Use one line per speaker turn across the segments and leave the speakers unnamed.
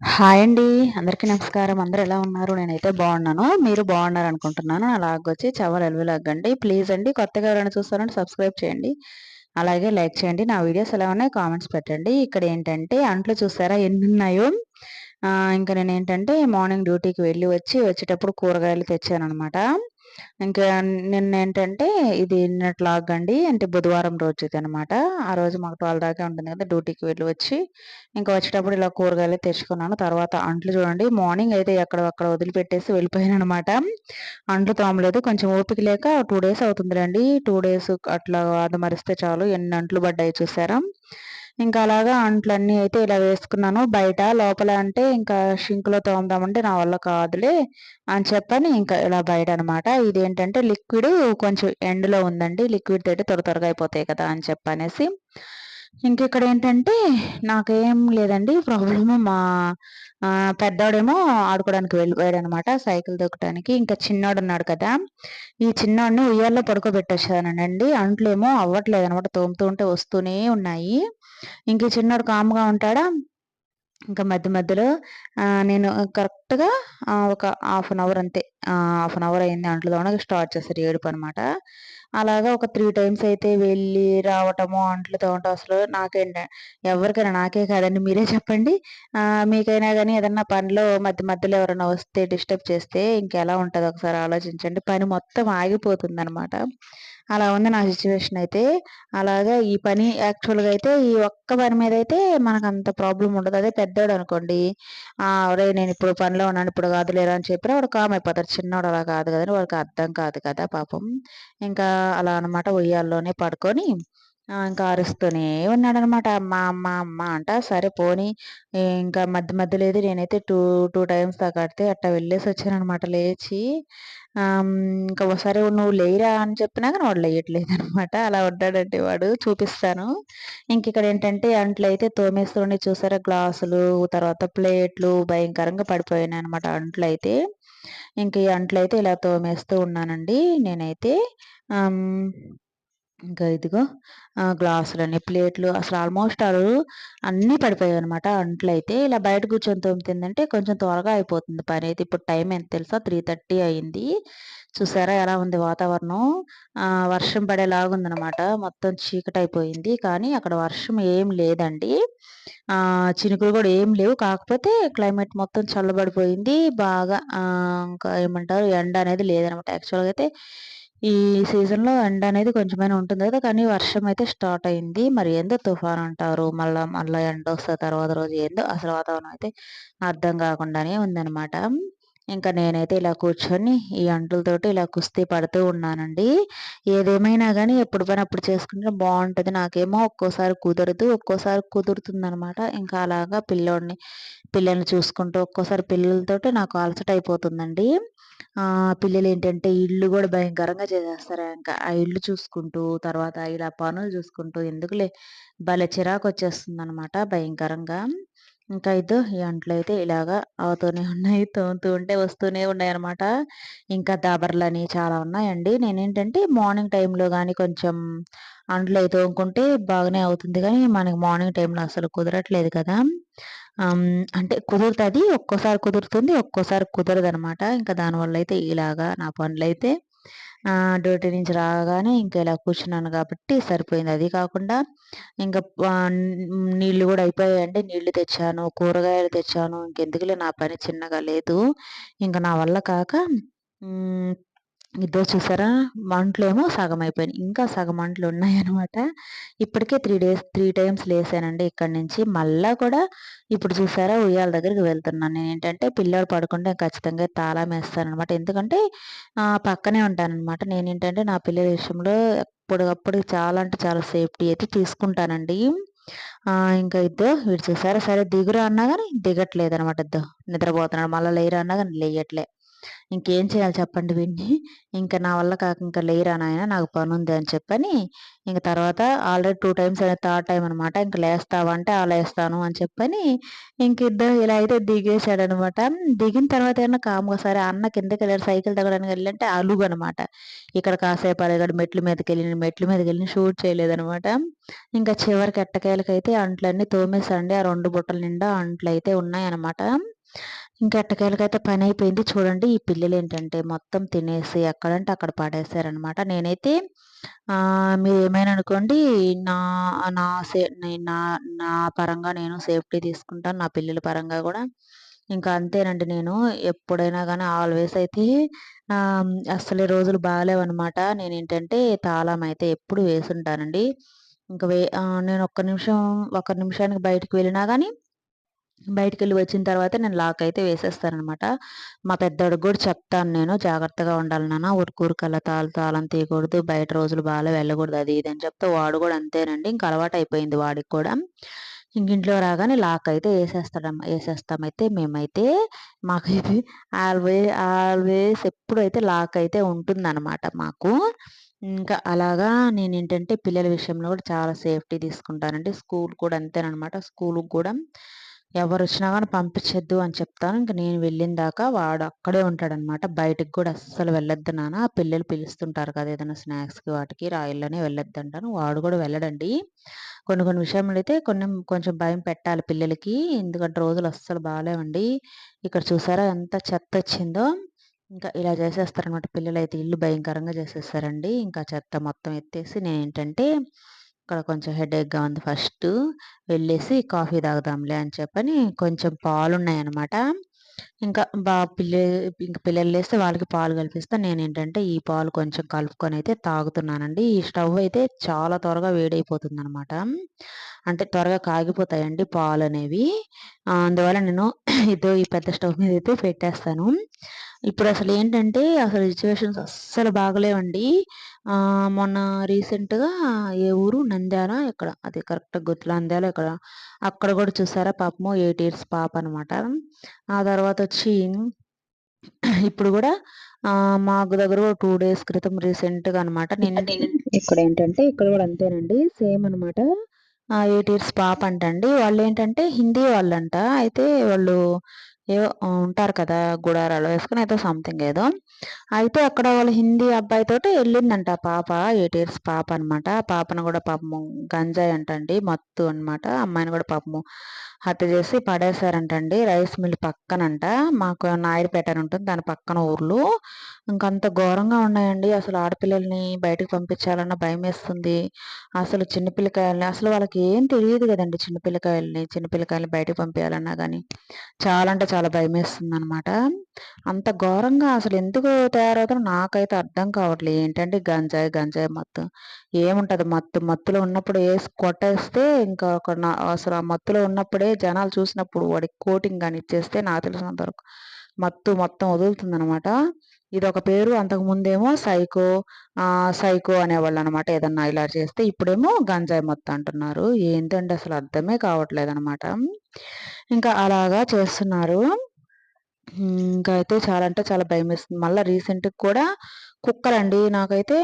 Hi అండి. అందరికీ నమస్కారం. అందరు ఎలా ఉన్నారు? నేనైతే బాగున్నాను. మీరు బాగున్నారు అనుకుంటున్నాను అలాగొచ్చి చవల్ ఎల్విలాగండి ప్లీజ్ అండి కొత్తగా ఎవరైనా చూస్తారంటే సబ్స్క్రైబ్ చేయండి. అలాగే లైక్ చేయండి. నా వీడియోస్ ఎలా ఉన్నాయి కామెంట్స్ పెట్టండి. ఇక్కడ ఏంటంటే అంట్లు చూసారా? ఎన్ని ఉన్నాయో ఇంకా నేను ఏంటంటే మార్నింగ్ డ్యూటీకి వెళ్ళి వచ్చి వచ్చేటప్పుడు కూరగాయలు తెచ్చాను అనమాట ఇంకా నిన్న ఏంటంటే ఇది నిన్నటి లాగ్ అండి అంటే బుధవారం రోజు ఇది అనమాట ఆ రోజు మాకు ట్వెల్వ్ దాకా ఉంటుంది కదా డ్యూటీకి వెళ్ళి వచ్చి ఇంకా వచ్చేటప్పుడు ఇలా కూరగాయలు తెచ్చుకున్నాను. తర్వాత అంట్లు చూడండి మార్నింగ్ అయితే ఎక్కడ అక్కడ వదిలిపెట్టేసి వెళ్ళిపోయాను అనమాట అంట్లు తోమలేదు. కొంచెం ఓపిక లేక టూ డేస్ అవుతుందిలేండి. టూ డేస్ అట్లా అది మరిస్తే చాలు. ఎన్ని అంట్లు పడ్డాయి చూసారా? ఇంకా అలాగా అంట్లన్నీ అయితే ఇలా వేసుకున్నాను. బయట లోపల అంటే ఇంకా షింక్లో తోముదామంటే నా వల్ల కాదులే అని చెప్పని ఇంకా ఇలా బయట అనమాట ఇదేంటంటే లిక్విడ్ కొంచెం ఎండ్లో ఉందండి. లిక్విడ్ తోటి త్వర త్వరగా అయిపోతాయి కదా అని చెప్పనేసి. ఇంక ఇక్కడ ఏంటంటే నాకేం లేదండి. ప్రాబ్లమ్ మా పెద్దోడేమో ఆడుకోవడానికి వెళ్ళిపోయాడు అనమాట సైకిల్ దొక్కడానికి ఇంకా చిన్నోడు ఉన్నాడు కదా. ఈ చిన్నోడిని ఉయ్యాల్లో పడుకోబెట్టేసానండి అంట్లేమో అవ్వట్లేదు అనమాట తోముతూ ఉంటే వస్తూనే ఉన్నాయి. ఇంక చిన్నోడు కామ్గా ఉంటాడా ఇంకా మధ్య మధ్యలో నేను కరెక్ట్‌గా ఒక హాఫ్ అన్ అవర్ అంతే. హాఫ్ అన్ అవర్ అయింది అంట్లు స్టార్ట్ చేస్తారు ఏడుపు అనమాట. అలాగా ఒక త్రీ టైమ్స్ అయితే వెళ్ళి రావటము, అంట్లు తోమటం అసలు నాకేంట ఎవరికైనా నాకే కాదండి మీరే చెప్పండి. మీకైనా కానీ ఏదన్నా పనిలో మధ్య మధ్యలో ఎవరైనా వస్తే డిస్టర్బ్ చేస్తే ఇంకెలా ఉంటుంది ఒకసారి ఆలోచించండి. పని మొత్తం ఆగిపోతుందనమాట. అలా ఉంది నా సిచ్యువేషన్ అయితే. అలాగా ఈ పని యాక్చువల్గా అయితే ఈ ఒక్క పని మీద అయితే మనకు అంత ప్రాబ్లం ఉండదు. అదే పెద్దోడు అనుకోండి. ఒరే నేను ఇప్పుడు పనిలో ఉన్నాను ఇప్పుడు కాదు లేరా అని చెప్పినా వాడు కామ్ అయిపోతాడు. చిన్నోడు అలా కాదు కదని వాడికి అర్థం కాదు కదా పాపం. ఇంకా అలా అనమాట ఉయ్యాల్లోనే పడుకొని ఇంకా అరుస్తూనే ఉన్నాడనమాట. అమ్మ అమ్మ అమ్మ అంట సరే పోనీ. ఇంకా మధ్య మధ్య లేదు నేనైతే టూ టూ టైమ్స్ దాకా కడితే అట్టా వెళ్ళేసి వచ్చానమాట లేచి. ఇంకా ఒకసారి నువ్వు లేరా అని చెప్పినా కానీ వాడు లేయట్లేదు అనమాట అలా ఉంటాడంటే వాడు చూపిస్తాను. ఇంక ఇక్కడ ఏంటంటే అంట్లు అయితే తోమేస్తుండే చూసారా గ్లాసులు తర్వాత ప్లేట్లు భయంకరంగా పడిపోయాయి అనమాట అంట్లు అయితే. ఇంక ఈ అంట్లు అయితే ఇలా తోమేస్తూ ఉన్నానండి నేనైతే. ఇంకా ఇదిగో గ్లాసులని, ప్లేట్లు అసలు ఆల్మోస్ట్ ఆల్ అన్నీ పడిపోయాయి అనమాట అంట్లయితే. ఇలా బయట కూర్చొని తోముతుందంటే కొంచెం త్వరగా అయిపోతుంది పని అయితే ఇప్పుడు టైం ఎంత తెలుసా? త్రీ థర్టీ అయింది. చూసారా ఎలా ఉంది వాతావరణం? వర్షం పడేలాగుందనమాట. మొత్తం చీకటయిపోయింది. కానీ అక్కడ వర్షం ఏం లేదండి. చినుకులు కూడా ఏం లేవు. కాకపోతే క్లైమేట్ మొత్తం చల్లబడిపోయింది. బాగా ఇంకా ఏమంటారు ఎండ అనేది లేదనమాట. యాక్చువల్‌గా అయితే ఈ సీజన్‌లో ఎండ అనేది కొంచెమైనా ఉంటుంది కదా! కానీ వర్షం అయితే స్టార్ట్ అయింది. మరి ఏందో తుఫాన్ అంటారు. మళ్ళీ మళ్ళీ ఎండ వస్తే తర్వాత రోజు ఏందో అసలు వాతావరణం అయితే అర్థం కాకుండానే ఉందన్నమాట ఇంకా నేనైతే ఇలా కూర్చొని ఈ అంటులతోటి ఇలా కుస్తీ పడుతూ ఉన్నానండి. ఏదేమైనా కానీ ఎప్పుడు పని అప్పుడు చేసుకుంటే బాగుంటుంది నాకేమో ఒక్కోసారి కుదరదు. ఒక్కోసారి కుదురుతుందనమాట. ఇంకా అలాగా పిల్లోడిని పిల్లల్ని చూసుకుంటూ ఒక్కోసారి పిల్లలతోటి నాకు అలసట అయిపోతుందండి. పిల్లలు ఏంటంటే ఇల్లు కూడా భయంకరంగా చేసేస్తారు ఇంకా ఆ ఇల్లు చూసుకుంటూ తర్వాత ఇలా పనులు చూసుకుంటూ ఎందుకులే భలే చిరాకు వచ్చేస్తుంది అనమాట భయంకరంగా. ఇంకా అయితే ఈ అంట్లయితే ఇలాగా అవుతూనే ఉన్నాయి. తోముతూ ఉంటే వస్తూనే ఉన్నాయన్నమాట. ఇంకా దాబర్లని చాలా ఉన్నాయండి. నేనేంటంటే మార్నింగ్ టైంలో కానీ కొంచెం అంట్లు తోముకుంటే బాగానే అవుతుంది కానీ మనకి మార్నింగ్ టైంలో అసలు కుదరట్లేదు కదా! అంటే కుదురుతుంది ఒక్కోసారి కుదురుతుంది. ఒక్కోసారి కుదరదు అనమాట ఇంకా దానివల్ల అయితే ఇలాగా నా పనులైతే డ్యూటీ నుంచి రాగానే ఇంకా ఇలా కూర్చున్నాను కాబట్టి సరిపోయింది. అది కాకుండా ఇంకా నీళ్ళు కూడా అయిపోయాయంటే నీళ్ళు తెచ్చాను, కూరగాయలు తెచ్చాను. ఇంకెందుకులే నా పని చిన్నగా లేదు. ఇంకా నా వల్ల కాక ఇద్దరు చూసారా ఏమో సగం అయిపోయినాయి. ఇంకా సగం మంటలు ఉన్నాయన్నమాట. ఇప్పటికే త్రీ డేస్ త్రీ టైమ్స్ లేసానండి ఇక్కడి నుంచి. మళ్ళా కూడా ఇప్పుడు చూసారా ఉయ్యాల దగ్గరికి వెళ్తున్నాను. నేను ఏంటంటే పిల్లలు పడుకుంటే ఖచ్చితంగా తాళం వేస్తానమాట ఎందుకంటే పక్కనే ఉంటానన్నమాట నేను ఏంటంటే నా పిల్లల విషయంలో ఎప్పటికప్పుడు చాలా అంటే చాలా సేఫ్టీ అయితే తీసుకుంటానండి. ఇంకా ఇద్దో వీడు చూసారా సరే దిగురా అన్నా కానీ దిగట్లేదు అనమాట ఇద్దో నిద్రపోతున్నాడు. మళ్ళీ లేరా అన్నా కానీ లేయట్లే. ఇంకేం చేయాలి చెప్పండి వీడిని ఇంకా నా వల్ల కాక ఇంకా లేరా నాయన నాకు పని ఉంది అని చెప్పని ఇంక తర్వాత ఆల్రెడీ టూ టైమ్స్ అయినా థర్డ్ టైం అనమాట ఇంకా లేస్తావంటే ఆ లేస్తాను అని చెప్పని ఇంక ఇద్దరు ఇలా అయితే దిగేశాడు అనమాట దిగిన తర్వాత ఏమన్నా కాముగా సరే అన్న కిందకి వెళ్ళారు సైకిల్ తగ్గడానికి వెళ్ళంటే అలుగు అనమాట ఇక్కడ కాసేపు అడిగాడు మెట్ల మీదకి వెళ్ళి మెట్ల మీదకి వెళ్ళి షూట్ చేయలేదనమాట ఇంకా చివరికి ఎట్టకేలకైతే అంట్లన్నీ తోమేసండి ఆ రెండు బుట్టల నిండా అంట్లు అయితే ఉన్నాయన్నమాట. ఇంకా ఎట్టకేలకైతే పని అయిపోయింది చూడండి ఈ పిల్లలు ఏంటంటే మొత్తం తినేసి ఎక్కడంటే అక్కడ పడేసారనమాట. నేనైతే మీరు ఏమైనా అనుకోండి నా నా సే నా నా పరంగా నేను సేఫ్టీ తీసుకుంటాను నా పిల్లల పరంగా కూడా. ఇంకా అంతేనండి నేను ఎప్పుడైనా కానీ ఆల్వేస్ అయితే అసలు రోజులు బాగాలేవన్నమాట నేను ఏంటంటే తాళం అయితే ఎప్పుడు వేసుంటానండి. ఇంకా వే నేను ఒక్క నిమిషం ఒక నిమిషానికి బయటకు వెళ్ళినా కానీ బయటికి వెళ్ళి వచ్చిన తర్వాత నేను లాక్ అయితే వేసేస్తాననమాట. మా పెద్దోడికి కూడా చెప్తాను నేను జాగ్రత్తగా ఉండాలి నాన్న ఉరుకూరుకల్లా తాళం తాళం తీయకూడదు బయట రోజులు బాగా వెళ్ళకూడదు అది ఇది అని చెప్తే వాడు కూడా అంతేనండి. ఇంకా అలవాటు అయిపోయింది వాడికి కూడా. ఇంక ఇంట్లో రాగానే లాక్ అయితే వేసేస్తాడమ్మ వేసేస్తామైతే మేమైతే మాకు ఇది ఆల్వే ఆల్వేస్ ఎప్పుడైతే లాక్ అయితే ఉంటుందన్నమాట మాకు ఇంకా అలాగా నేను ఏంటంటే పిల్లల విషయంలో కూడా చాలా సేఫ్టీ తీసుకుంటానండి. స్కూల్ కూడా అంతేనమాట స్కూల్కి కూడా. ఎవరు వచ్చినా కానీ పంపించద్దు అని చెప్తాను. ఇంక నేను వెళ్ళిన దాకా వాడు అక్కడే ఉంటాడనమాట. బయటికి కూడా అస్సలు వెళ్ళొద్దు నాన్న. పిల్లలు పిలుస్తుంటారు కదా ఏదైనా స్నాక్స్కి వాటికి రాయిల్లోనే వెళ్ళొద్దు అంటాను. వాడు కూడా వెళ్ళడండి. కొన్ని కొన్ని విషయంలో అయితే కొన్ని కొంచెం భయం పెట్టాలి పిల్లలకి. ఎందుకంటే రోజులు అస్సలు బాగాలేవండి ఇక్కడ చూసారా ఎంత చెత్త వచ్చిందో. ఇంకా ఇలా చేసేస్తారనమాట పిల్లలు అయితే ఇల్లు భయంకరంగా చేసేస్తారండి. ఇంకా చెత్త మొత్తం ఎత్తేసి నేను ఏంటంటే ఇక్కడ కొంచెం హెడేక్గా ఉంది ఫస్ట్. వెళ్ళేసి కాఫీ తాగుదాంలే అని చెప్పని కొంచెం పాలు ఉన్నాయన్నమాట ఇంకా బా పిల్ల ఇంకా పిల్లలు లేస్తే వాళ్ళకి పాలు కలిపిస్తే. నేను ఏంటంటే ఈ పాలు కొంచెం కలుపుకొని అయితే తాగుతున్నానండి. ఈ స్టవ్ అయితే చాలా త్వరగా వేడైపోతుంది అనమాట అంటే త్వరగా కాగిపోతాయండి పాలు అనేవి అందువల్ల నేను ఇదో ఈ పెద్ద స్టవ్ మీద అయితే పెట్టేస్తాను. ఇప్పుడు అసలు ఏంటంటే అసలు సిచ్యువేషన్స్ అస్సలు బాగలేవండి. మొన్న రీసెంట్గా ఏ ఊరు? నంద్యాల ఇక్కడ అది కరెక్ట్ గుర్తులు. నంద్యాల ఇక్కడ అక్కడ కూడా చూసారా? పాపము ఎయిట్ ఇయర్స్ పాప అనమాట ఆ తర్వాత వచ్చి ఇప్పుడు కూడా మాకు దగ్గర టూ డేస్ క్రితం రీసెంట్గా అనమాట నేను ఇక్కడ ఏంటంటే ఇక్కడ కూడా అంతేనండి. సేమ్ అనమాట ఎయిట్ ఇయర్స్ పాప అంటండి. వాళ్ళు ఏంటంటే హిందీ వాళ్ళంట. అయితే వాళ్ళు ఏవో ఉంటారు కదా గుడారాలు వేసుకుని ఏదో సంథింగ్ ఏదో. అయితే అక్కడ వాళ్ళ హిందీ అబ్బాయితోటి వెళ్ళిందంట పాప ఎయిట్ ఇయర్స్ పాప అనమాట పాపను కూడా పాపము గంజాయి అంటండి మత్తు అనమాట అమ్మాయిని కూడా పాపము హత్య చేసి పడేశారంటండి. Rice mill పక్కనంట. మాకు నాయుడుపేట అని ఉంటుంది. దాని పక్కన ఊర్లు. ఇంకంత ఘోరంగా ఉన్నాయండి. అసలు ఆడపిల్లల్ని బయటకు పంపించాలన్న భయం వేస్తుంది అసలు చిన్నపిల్లకాయల్ని అసలు వాళ్ళకి ఏం తెలియదు కదండి చిన్నపిల్లకాయల్ని చిన్నపిల్లకాయల్ని బయటకు పంపించాలన్నా కానీ చాలా అంటే చాలా భయం వేస్తుంది అనమాట అంత ఘోరంగా అసలు ఎందుకు తయారవుతారో నాకైతే అర్థం కావట్లేదు ఏంటంటే గంజాయి గంజాయి మత్తు? ఏముంటది మత్తు? మత్తులో ఉన్నప్పుడు వేసి కొట్టేస్తే ఇంకా ఒక అసలు ఆ మత్తులో ఉన్నప్పుడే జనాలు చూసినప్పుడు వాడికి కోటింగ్ కానీ ఇచ్చేస్తే నాకు తెలిసినంత వరకు మత్తు మొత్తం వదులుతుంది అనమాట ఇది ఒక పేరు అంతకు ముందేమో సైకో సైకో అనేవాళ్ళు అనమాట ఏదన్నా ఇలా చేస్తే ఇప్పుడేమో గంజాయి మొత్తం అంటున్నారు. ఏంటంటే అసలు అర్థమే కావట్లేదు అనమాట ఇంకా అలాగా చేస్తున్నారు. ఇంకా అయితే చాలా అంటే చాలా భయం వేస్తుంది. మళ్ళీ రీసెంట్గా కూడా కుక్కలండి. నాకైతే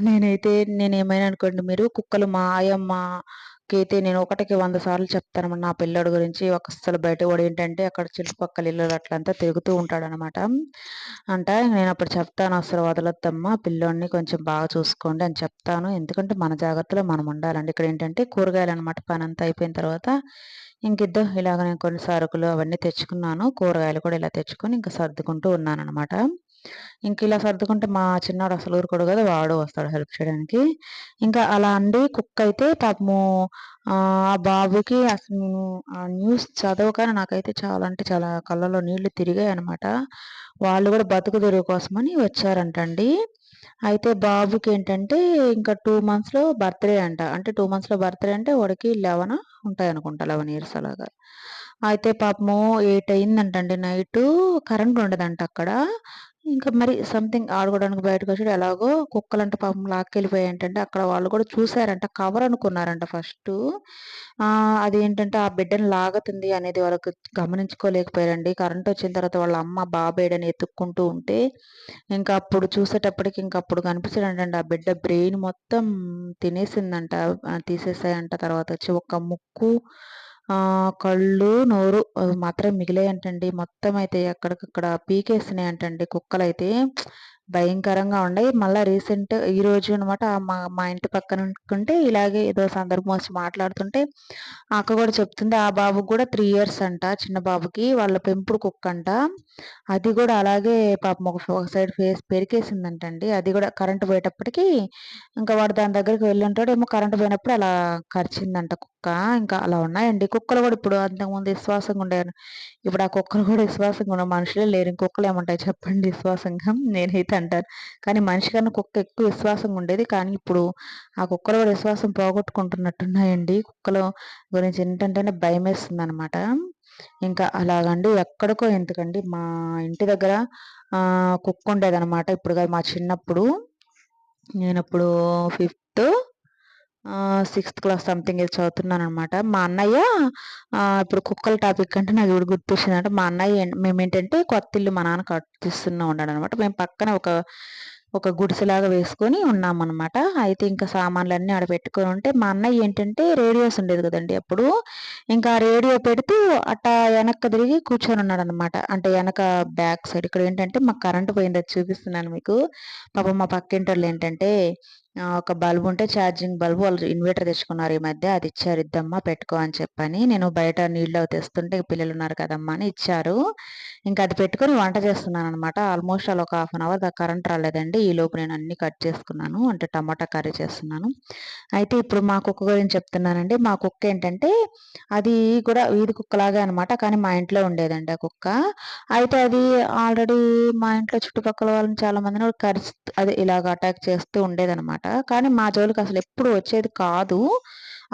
నేనైతే నేను ఏమైనా అనుకోండి మీరు కుక్కలు మా అయితే నేను ఒకటికి వంద సార్లు చెప్తాను నా పిల్లడు గురించి. ఒక అసలు బయట కూడా ఏంటంటే అక్కడ చుట్టుపక్కల ఇల్లు అట్లంతా తిరుగుతూ ఉంటాడనమాట. అంటే నేను అప్పుడు చెప్తాను అసలు వదలొద్దమ్మా పిల్లోడిని కొంచెం బాగా చూసుకోండి అని చెప్తాను. ఎందుకంటే మన జాగ్రత్తలో మనం ఉండాలండి. ఇక్కడ ఏంటంటే కూరగాయలు అనమాట పని అంతా అయిపోయిన తర్వాత ఇంకిద్దో ఇలాగ నేను కొన్ని సరుకులు అవన్నీ తెచ్చుకున్నాను. కూరగాయలు కూడా ఇలా తెచ్చుకొని ఇంకా సర్దుకుంటూ ఉన్నాను అనమాట ఇంక ఇలా సర్దుకుంటే మా చిన్నాడు అసలు ఊరుకోడు కదా వాడు వస్తాడు హెల్ప్ చేయడానికి. ఇంకా అలా అండి కుక్ అయితే పాపము ఆ బాబుకి అసలు నేను ఆ న్యూస్ చదవగానే నాకైతే చాలా అంటే చాలా కళ్ళలో నీళ్ళు తిరిగాయి అనమాట వాళ్ళు కూడా బతుకు తెరువు కోసమని వచ్చారంటండి. అయితే బాబుకి ఏంటంటే ఇంకా టూ మంత్స్లో బర్త్డే అంట. అంటే టూ మంత్స్లో బర్త్డే అంటే వాడికి లెవెన్ ఉంటాయి అనుకుంటా లెవెన్ ఇయర్స్ అలాగా. అయితే పాపము ఎయిట్ అయిందంటండి నైట్ కరెంట్ ఉండదంట అక్కడ. ఇంకా మరి సంథింగ్ ఆడుకోవడానికి బయటకొచ్చాడు. ఎలాగో కుక్కలంట పాపం లాక్కెళ్ళిపోయాయంటండి. అక్కడ వాళ్ళు కూడా చూసారంట. కవర్ అనుకున్నారంట ఫస్ట్ అదేంటంటే ఆ బిడ్డని లాగుతుంది అనేది వాళ్ళకి గమనించుకోలేకపోయారండి. కరెంట్ వచ్చిన తర్వాత వాళ్ళ అమ్మ, బాబేడని ఎత్తుక్కుంటూ ఉంటే, ఇంకా అప్పుడు చూసేటప్పటికి ఇంకా అప్పుడు కనిపించాడంటండి. ఆ బిడ్డ బ్రెయిన్ మొత్తం తినేసిందంట. తీసేసాయంట తర్వాత వచ్చి ఒక ముక్కు కళ్ళు, నోరు మాత్రం మిగిలాయంటండి. మొత్తం అయితే ఎక్కడికక్కడ పీకేసినాయంటండి కుక్కలైతే. భయంకరంగా ఉండయి. మళ్ళా రీసెంట్ ఈ రోజు అనమాట మా మా ఇంటి పక్కన ఉంటే ఇలాగే ఏదో సందర్భం వచ్చి మాట్లాడుతుంటే అక్క కూడా చెప్తుంది. ఆ బాబుకి కూడా త్రీ ఇయర్స్ అంట చిన్న బాబుకి. వాళ్ళ పెంపుడు కుక్క అంట అది కూడా అలాగే పాపం ఒక ఒక సైడ్ ఫేస్ పెరికేసిందంటండి. అది కూడా కరెంట్ పోయేటప్పటికి ఇంకా వాడు దాని దగ్గరికి వెళ్ళుంటాడు. ఏమో కరెంట్ పోయినప్పుడు అలా కరిచిందంట కుక్క. ఇంకా అలా ఉన్నాయండి. కుక్కలు కూడా ఇప్పుడు అంతకుముందు విశ్వాసంగా ఉండేవారు. ఇప్పుడు ఆ కుక్కలు కూడా విశ్వాసంగా ఉన్న మనుషులే లేరు. ఇంక ఏమంటాయి చెప్పండి విశ్వాసంగా? నేనైతే అంటారు కానీ మనిషి కన్నా కుక్క ఎక్కువ విశ్వాసంగా ఉండేది. కానీ ఇప్పుడు ఆ కుక్కలు కూడా విశ్వాసం పోగొట్టుకుంటున్నట్టున్నాయండి. కుక్కల గురించి ఏంటంటేనే భయమేస్తుందనమాట. ఇంకా అలాగండి ఎక్కడికో ఎందుకండి మా ఇంటి దగ్గర కుక్క కుక్క ఉండేదనమాట. ఇప్పుడు కాదు మా చిన్నప్పుడు. నేను ఇప్పుడు ఫిఫ్త్ సిక్స్త్ క్లాస్ సంథింగ్ ఏదో చదువుతున్నాననమాట. మా అన్నయ్య ఇప్పుడు కుక్కల టాపిక్ అంటే నాకు ఇప్పుడు గుర్తొచ్చిందంటే మా అన్నయ్య మేము ఏంటంటే కొత్తిల్లు మా నాన్న కట్టిస్తూనే ఉన్నాడనమాట. మేము పక్కన ఒక ఒక గుడిసెలాగా వేసుకొని ఉన్నామనమాట. అయితే ఇంకా సామాన్లన్నీ ఆడ పెట్టుకొని ఉంటే మా అన్నయ్య ఏంటంటే రేడియోస్ ఉండేది కదండీ అప్పుడు. ఇంకా రేడియో పెడుతూ అట్టా వెనక్కి తిరిగి కూర్చొని ఉన్నాడనమాట. అంటే వెనక బ్యాక్ సైడ్. ఇక్కడ ఏంటంటే మాకు కరెంట్ పోయింది అది చూపిస్తున్నాను మీకు. పాపం మా పక్కింటోళ్ళు ఏంటంటే ఒక బల్బ్ ఉంటే ఛార్జింగ్ బల్బు వాళ్ళు ఇన్వర్టర్ తెచ్చుకున్నారు ఈ మధ్య. అది ఇచ్చారు ఇద్దమ్మా పెట్టుకో అని చెప్పని. నేను బయట నీళ్ళు తెస్తుంటే పిల్లలు ఉన్నారు కదమ్మా అని ఇచ్చారు. ఇంకా అది పెట్టుకొని వంట చేస్తున్నాననమాట. ఆల్మోస్ట్ అలా ఒక హాఫ్ అన్ అవర్ దాకా కరెంట్ రాలేదండి. ఈ లోపు నేను అన్ని కట్ చేసుకున్నాను. అంటే టమాటా కర్రీ చేస్తున్నాను. అయితే ఇప్పుడు మా కుక్క గురించి చెప్తున్నానండి. మా కుక్క ఏంటంటే అది కూడా వీధి కుక్కలాగే అనమాట. కానీ మా ఇంట్లో ఉండేదండి ఆ కుక్క. అయితే అది ఆల్రెడీ మా ఇంట్లో చుట్టుపక్కల వాళ్ళని చాలా మందిని కరిచి అదే ఇలాగ అటాక్ చేస్తూ అనమాట కానీ మా జోలికి అసలు ఎప్పుడు వచ్చేది కాదు.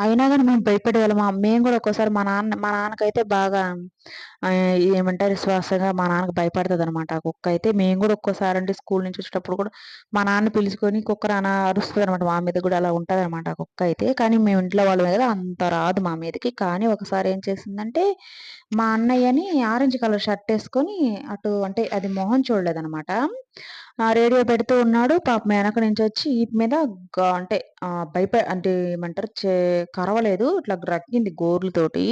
అయినా కానీ మేము భయపడేవాళ్ళం. మేము కూడా ఒక్కోసారి మా నాన్న మా నాన్నకైతే బాగా ఏమంటారు విశ్వాసంగా మా నాన్నకి భయపడతదనమాట ఆ కుక్క అయితే. మేము కూడా ఒక్కోసారి అంటే స్కూల్ నుంచి వచ్చేటప్పుడు కూడా మా నాన్న పిలుచుకొని కుక్క అరుస్తుంది అనమాట మా మీద కూడా అలా ఉంటదనమాట ఆ కుక్క అయితే. కానీ మేము ఇంట్లో వాళ్ళమే కదా అంత రాదు మా మీదకి. కానీ ఒకసారి ఏం చేసిందంటే మా అన్నయ్యని ఆరెంజ్ కలర్ షర్ట్ వేసుకొని అటు అంటే అది మొహం చూడలేదనమాట. ఆ రేడియో పెడుతూ ఉన్నాడు. పాపం వెనక నుంచి వచ్చి ఈపు మీద అంటే భయప అంటే ఏమంటారు చే కరవలేదు. ఇట్లా రక్కింది గోర్లతోటి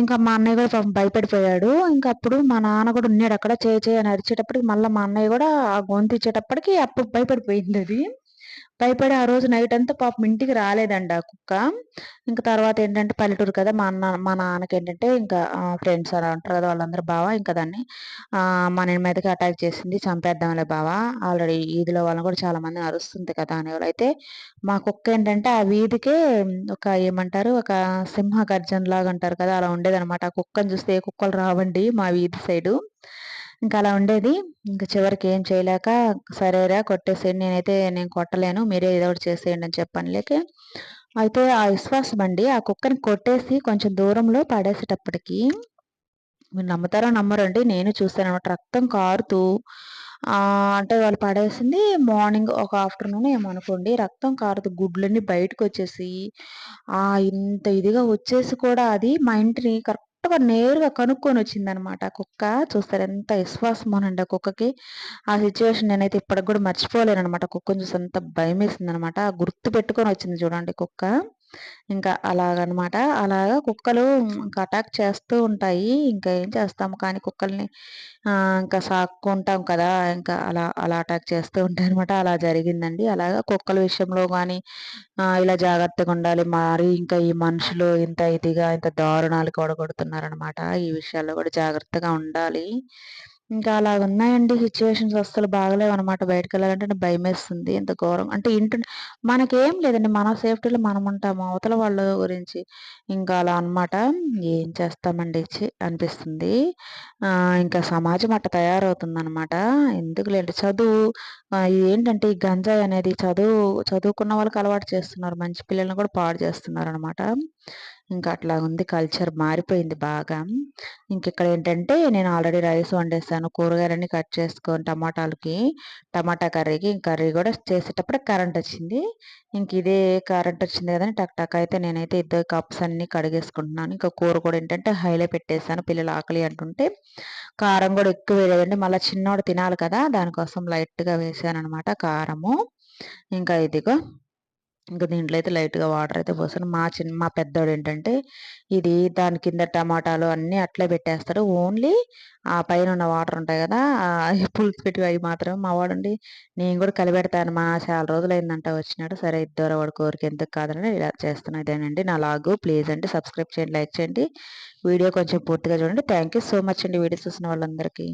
ఇంకా మా అన్నయ్య కూడా పాపం భయపడిపోయాడు. ఇంకా అప్పుడు మా నాన్న కూడా ఉన్నాడక్కడ చేయి చేయ అని అరిచేటప్పటికి మళ్ళీ మా అన్నయ్య కూడా ఆ గొంతిచ్చేటప్పటికి అప్పుడు భయపడిపోయింది అది భయపడి ఆ రోజు నైట్ అంతా పాపం ఇంటికి రాలేదండి ఆ కుక్క. ఇంకా తర్వాత ఏంటంటే పల్లెటూరు కదా! మా అన్న మా నాన్నకి ఏంటంటే ఇంకా ఫ్రెండ్స్ అలా ఉంటారు కదా! వాళ్ళందరూ బావ ఇంకా దాన్ని మన మీదకి అటాక్ చేసింది. చంపేద్దాంలే బావ. ఆల్రెడీ వీధిలో వాళ్ళని కూడా చాలా మంది అరుస్తుంది కదా! అనేవాళ్ళు. అయితే మా కుక్క ఏంటంటే ఆ వీధికే ఒక ఏమంటారు ఒక సింహ గర్జనలాగా అంటారు కదా! అలా ఉండేదనమాట. ఆ కుక్కని చూస్తే ఏ కుక్కలు రావండి మా వీధి సైడు. ఇంకా అలా ఉండేది. ఇంకా చివరికి ఏం చేయలేక సరేరా కొట్టేసేయండి. నేనైతే నేను కొట్టలేను. మీరే ఏదో ఒకటి చేసేయండి అని చెప్పనలేకే అయితే ఆ విశ్వాసం అండి ఆ కుక్కని కొట్టేసి కొంచెం దూరంలో పడేసేటప్పటికి మీరు నమ్ముతారో నమ్మరండి. నేను చూసాననమాట. రక్తం కారుతూ అంటే వాళ్ళు పడేసింది మార్నింగ్ ఒక ఆఫ్టర్‌నూన్ ఏమనుకోండి రక్తం కారుతూ గుడ్లన్నీ బయటకొచ్చేసి ఆ ఇంత ఇదిగా వచ్చేసి కూడా అది మా ఇంటిని కరెక్ట్ కరెక్ట్‌గా నేరుగా కనుక్కొని వచ్చిందనమాట కుక్క. చూస్తారు ఎంత విశ్వాసమోనండి ఆ కుక్కకి. ఆ సిచ్యువేషన్ నేనైతే ఇప్పటికి గూడా మర్చిపోలేననమాట. కుక్కని చూసి అంత భయమేసిందనమాట. వచ్చింది చూడండి కుక్క. ఇంకా అలాగనమాట. అలాగా కుక్కలు ఇంకా అటాక్ చేస్తూ ఉంటాయి. ఇంకా ఏం చేస్తాము కానీ కుక్కల్ని ఇంకా సాక్కుంటాం కదా! ఇంకా అలా అలా అటాక్ చేస్తూ ఉంటాయి అనమాట అలా జరిగిందండి. అలాగా కుక్కల విషయంలో కానీ ఇలా జాగ్రత్తగా ఉండాలి మరి ఇంకా ఈ మనుషులు ఇంత ఇదిగా ఇంత దారుణాలు ఒడగొడుతున్నారనమాట. ఈ విషయాల్లో కూడా జాగ్రత్తగా ఉండాలి. ఇంకా అలాగున్నాయండి సిట్యుయేషన్స్ అస్సలు బాగలేవనమాట. భయం భయమేస్తుంది. ఇంత ఘోరం అంటే ఇంటి మనకేం లేదండి. మన సేఫ్టీలో మనం ఉంటాము అవతల వాళ్ళ గురించి ఇంకా అలా అనమాట. ఏం చేస్తామండి అనిపిస్తుంది. ఇంకా సమాజం అట్ట తయారవుతుందనమాట. ఎందుకులెండి చదువు ఏంటంటే ఈ గంజాయి అనేది చదువు చదువుకున్న వాళ్ళకి అలవాటు చేస్తున్నారు. మంచి పిల్లల్ని కూడా పాడు చేస్తున్నారు అనమాట ఇంకా అట్లా ఉంది. కల్చర్ మారిపోయింది బాగా. ఇంకెక్కడ ఏంటంటే నేను ఆల్రెడీ రైస్ వండేసాను. కూరగాయలన్నీ కట్ చేసుకొని టమాటాలకి టమాటా కర్రీకి కర్రీ కూడా చేసేటప్పుడు కరెంట్ వచ్చింది. ఇంక ఇదే కరెంట్ వచ్చింది కదని టక్ టక్. అయితే నేనైతే ఇద్దరు కప్స్ అన్ని కడిగేసుకుంటున్నాను. ఇంకా కూర కూడా ఏంటంటే హైలో పెట్టేశాను పిల్లలు ఆకలి అంటుంటే కారం కూడా ఎక్కువ వేయలేదండి. మళ్ళీ చిన్నోడు తినాలి కదా దానికోసం లైట్గా వేసాను అనమాట కారము. ఇంకా ఇదిగో ఇంకా దీంట్లో అయితే లైట్గా వాటర్ అయితే పోసాను మా చిన్న మా పెద్దోడు ఏంటంటే ఇది దాని కింద టమాటాలు అన్నీ అట్లే పెట్టేస్తారు. ఓన్లీ ఆ పైన ఉన్న వాటర్ ఉంటాయి కదా పులుసు పెట్టి అవి మాత్రం మా వాడండి నేను కూడా కలిపెడతాను మా చాలా రోజులు అయిందంట వచ్చినాడు. సరే ఇద్దరు వాడు కోరిక ఎందుకు కాదని ఇలా చేస్తున్నా ఇదేనండి. నా లాగు. ప్లీజ్ అండి సబ్స్క్రైబ్ చేయండి లైక్ చేయండి. వీడియో కొంచెం పూర్తిగా చూడండి. థ్యాంక్ సో మచ్ అండి వీడియో చూసిన వాళ్ళందరికీ.